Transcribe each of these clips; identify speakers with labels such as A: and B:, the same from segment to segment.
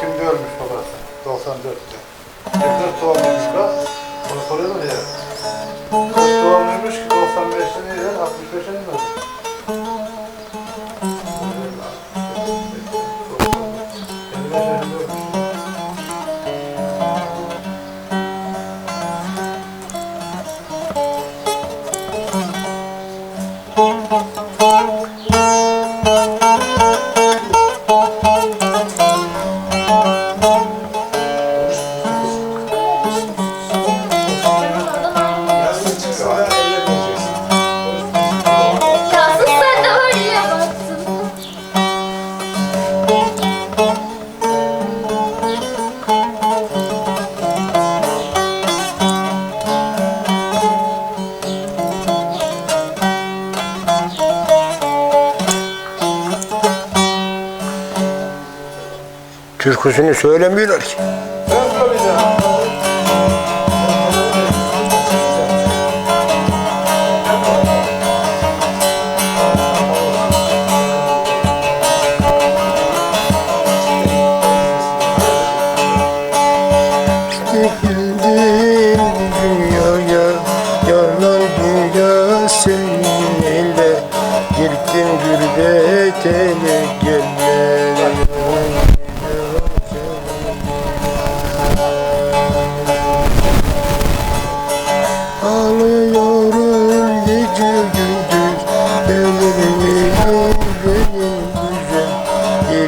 A: 10 Ekim'de ölmüş babası. 94'te. 40 doğumluymuş da. Onu soruyordu ya. 40 doğumluymuş ki 95'te neydi? 65'e mi öldü? 55 yaşında
B: Türküsünü söylemiyorlar ki.
A: Ben söyleyeceğim.
B: Benim benim güzel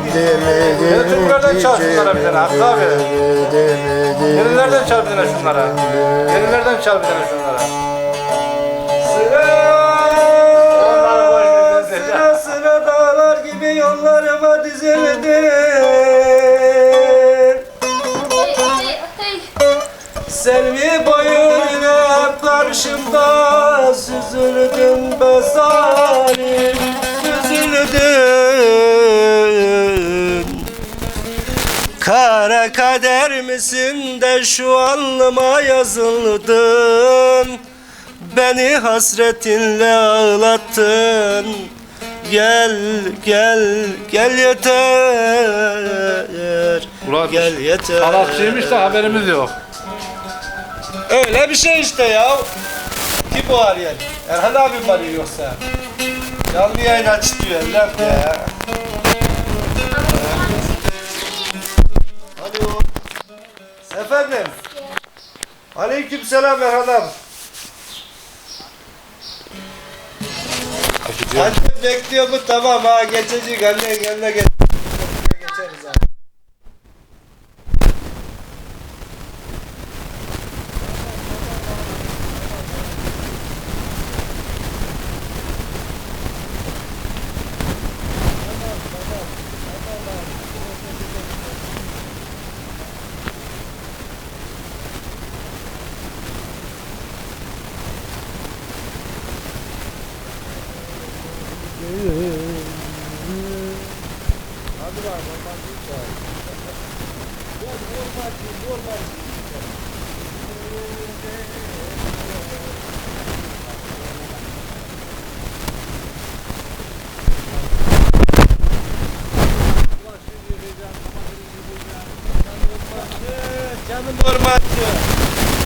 B: Gidemedim
A: Türklerden çal şunlara bir tane, Hakkı abi. Yenilerden şunlara. Yenilerden tane şunlara.
C: Sıra sıra sıra dağlar gibi yollarıma
D: hey.
C: Selvi boyuyla karşımda süzüldüm be Kara kader misin de şu alnıma yazıldın Beni hasretinle ağlattın Gel gel gel yeter
A: Ulan
C: Gel yeter
A: Arapçıymış da haberimiz yok.
C: Öyle bir şey işte ya. Kim bu arayan? Erhan abi mi arıyor yoksa? Canlı yayın aç diyor Ellem ya. Efendim. Aleyküm selam Erhan abi. Annem bekliyor mu? Tamam ha geçecek anne yanına geç. Hadi var normal çağır. Dur normal değil normal değil.